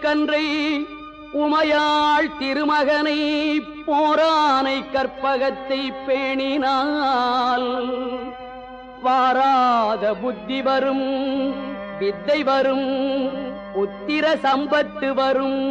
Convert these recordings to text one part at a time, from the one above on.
தங்கை உமையாள் திருமகனை போரானை கற்பகத்தை பேணினாள் வாராத புத்தி வரும் வித்தை வரும் உத்திர சம்பத்து வரும்.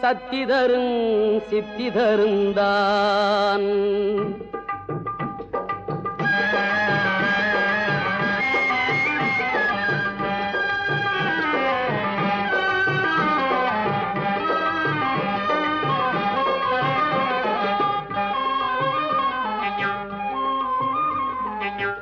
சத்தி தரும்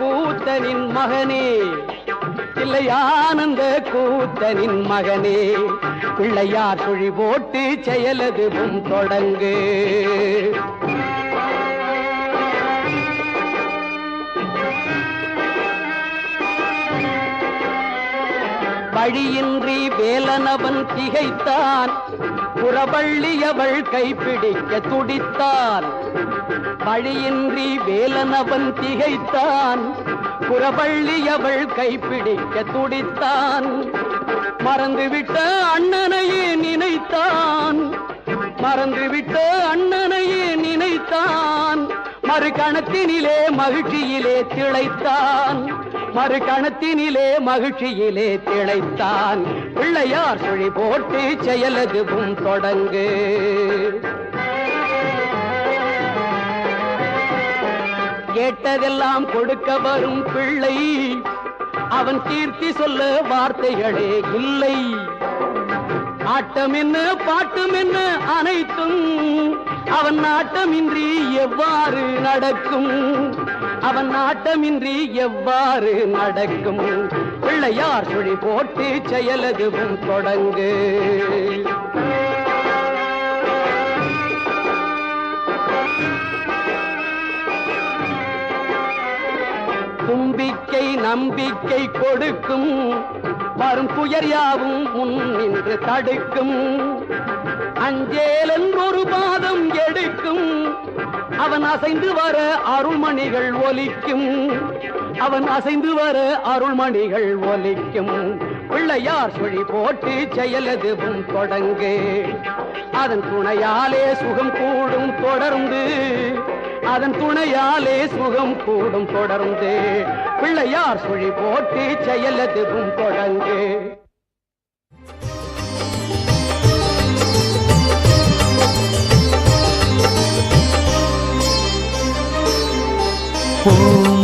கூத்தனின் மகனே. தில்லையானந்த கூத்தனின் மகனே. பிள்ளையார் சுழி போட்டு செயலதுவும் தொடங்கு. வழியின்றி வேலனவன் திகைத்தான். புறவள்ளியவள் கைப்பிடிக்க துடித்தான். வழியின்றி வேலனவன் திகைத்தான். புறவள்ளியவள் கைப்பிடிக்க துடித்தான். மறந்துவிட்ட அண்ணனையே நினைத்தான். மறந்துவிட்ட அண்ணனையே நினைத்தான். மறு கணத்தினிலே மகிழ்ச்சியிலே திளைத்தான். மறு கணத்தினிலே மகிழ்ச்சியிலே திளைத்தான். பிள்ளையார் சுழி போட்டு செயலதுவும் தொடங்கு. கேட்டதெல்லாம் கொடுக்க வரும் பிள்ளை. அவன் கீர்த்தி சொல்ல வார்த்தைகளே இல்லை. ஆட்டம் என்ன பாட்டம் என்ன அனைத்தும் அவன் நாட்டமின்றி எவ்வாறு நடக்கும்? அவன் நாட்டமின்றி எவ்வாறு நடக்கும்? பிள்ளையார் சுழி போட்டு செயலதுவும் தொடங்கு. தும்பிக்கை நம்பிக்கை கொடுக்கும் வரும் புயர் யாவும் முன் நின்று தடுக்கும். அஞ்சேலன் ஒரு பாதம் எடுக்கும். அவன் அசைந்து வர அருள்மணிகள் ஒலிக்கும். அவன் அசைந்து வர அருள்மணிகள் ஒலிக்கும். பிள்ளையார் சுழி போட்டு செயலதுவும் தொடங்கு. அதன் துணையாலே சுகம் கூடும் தொடர்ந்து. அதன் துணையாலே சுகம் கூடும் தொடர்ந்து. பிள்ளையார் சுழி போட்டு செயலதுவும் தொடங்கு ஓம்